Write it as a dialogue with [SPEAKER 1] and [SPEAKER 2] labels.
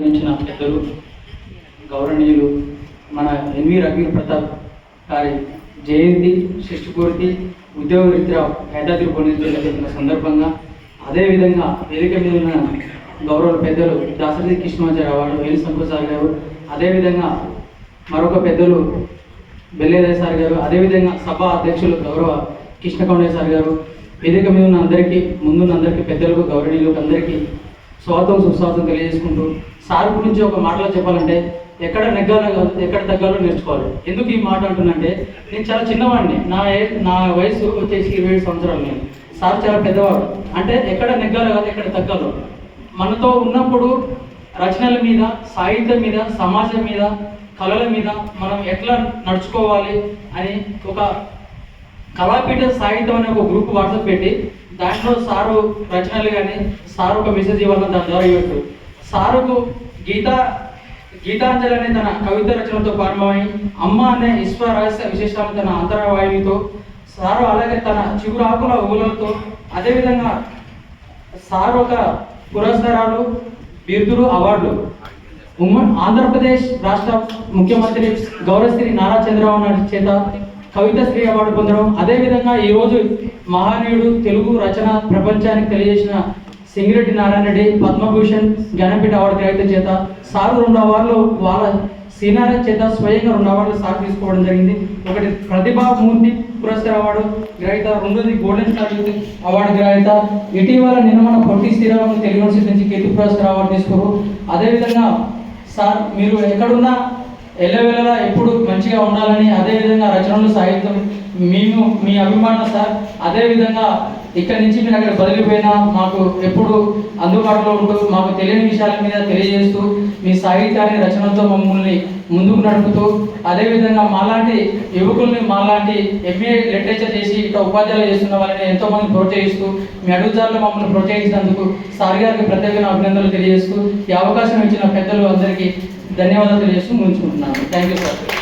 [SPEAKER 1] నిర్వహించిన పెద్దలు గౌరవనీయులు మన ఎన్వి రవి ప్రతాప్ గారి జయంతి షష్ఠపూర్తి ఉద్యోగ రీత్యా యాదాద్రి భువనేశ్వరి జరిగిన సందర్భంగా అదేవిధంగా వేదిక మీద ఉన్న గౌరవ పెద్దలు దాసరి కృష్ణమాచార్య అవార్డు వేణు సంకోసారి గారు అదేవిధంగా మరొక పెద్దలు బెల్లేదయ్య సార్ గారు అదేవిధంగా సభ అధ్యక్షులు గౌరవ కృష్ణకౌండయ్య సార్ గారు వేదిక మీద ఉన్న అందరికీ ముందున్న అందరికీ పెద్దలకు గౌరవనీయులకు అందరికీ స్వార్థం సుస్వార్థం తెలియజేసుకుంటూ సార్ గురించి ఒక మాటలో చెప్పాలంటే ఎక్కడ నెగ్గాలో కాదు, ఎక్కడ తగ్గాలో నేర్చుకోవాలి. ఎందుకు ఈ మాట అంటున్నంటే నేను చాలా చిన్నవాడిని. నా నా వయసు వచ్చేసి ఇరవై ఏడు సంవత్సరాలు నేను. సార్ చాలా పెద్దవాడు. అంటే ఎక్కడ నెగ్గాలో కాదు ఎక్కడ తగ్గాలో. మనతో ఉన్నప్పుడు రచనల మీద సాహిత్యం మీద సమాజం మీద కళల మీద మనం ఎట్లా నడుచుకోవాలి అని ఒక కళాపీఠ సాహిత్యం అనే ఒక గ్రూప్ వాట్సాప్ పెట్టి దాంట్లో సారు రచనలు కానీ సారు ఒక మెసేజ్ ఇవ్వాలని దాని ద్వారా ఇవ్వచ్చు. సారుకు గీతా గీతాంజలి అనే తన కవిత రచనతో ప్రారంభమై అమ్మ అనే విశ్వ రహస్య విశేషాలు తన అంతరవాయువుతో సారు అలాగే తన చిగురాకుల ఊలలతో అదేవిధంగా సారు ఒక పురస్కారాలు బిరుదులు అవార్డులు. ఉమ్మడి ఆంధ్రప్రదేశ్ రాష్ట్ర ముఖ్యమంత్రి గౌరవశ్రీ నారా చంద్రబాబు నాయుడు చేత కవిత శ్రీ అవార్డు పొందడం. అదేవిధంగా ఈరోజు మహానీయుడు తెలుగు రచన ప్రపంచానికి తెలియజేసిన సింగిరెడ్డి నారాయణ రెడ్డి పద్మభూషణ్ జ్ఞానపీఠ అవార్డు గ్రహీత చేత సార్ రెండు అవార్డులు వాళ్ళ సీనియర్ చేత స్వయంగా రెండు అవార్డులు సార్ తీసుకోవడం జరిగింది. ఒకటి ప్రతిభామూర్తి పురస్కార అవార్డు గ్రహీత రెండోది గోల్డెన్ స్టార్ అవార్డు గ్రహీత. ఇటీవల నిన్న మన పొట్టి శ్రీరాములు తెలుగు యూనివర్సిటీ నుంచి కీర్తి పురస్కార అవార్డు తీసుకోరు. అదేవిధంగా సార్ మీరు ఎక్కడున్నా ఎల్లవెల్లలా ఎప్పుడు మంచిగా ఉండాలని అదేవిధంగా రచనలు సాహిత్యం మేము మీ అభిమానం సార్ అదేవిధంగా ఇక్కడి నుంచి మీరు అక్కడ బదిలిపోయినా మాకు ఎప్పుడు అందుబాటులో ఉంటూ మాకు తెలియని విషయాల మీద తెలియజేస్తూ మీ సాహిత్యాన్ని రచనలతో మమ్మల్ని ముందుకు నడుపుతూ అదేవిధంగా మాలాంటి యువకుల్ని మాలాంటి ఎంఏ లిటరేచర్ చేసి ఇక్కడ ఉపాధ్యాయులు చేస్తున్న వాళ్ళని ఎంతోమంది ప్రోత్సహిస్తూ మీ అడుగుదారులు మమ్మల్ని ప్రోత్సహించినందుకు సార్ గారికి ప్రత్యేకమైన అభినందనలు తెలియజేస్తూ ఈ అవకాశం ఇచ్చిన పెద్దలు అందరికీ ధన్యవాదాలు తెలియజేస్తూ ముగించుకుంటున్నాను. Thank you sir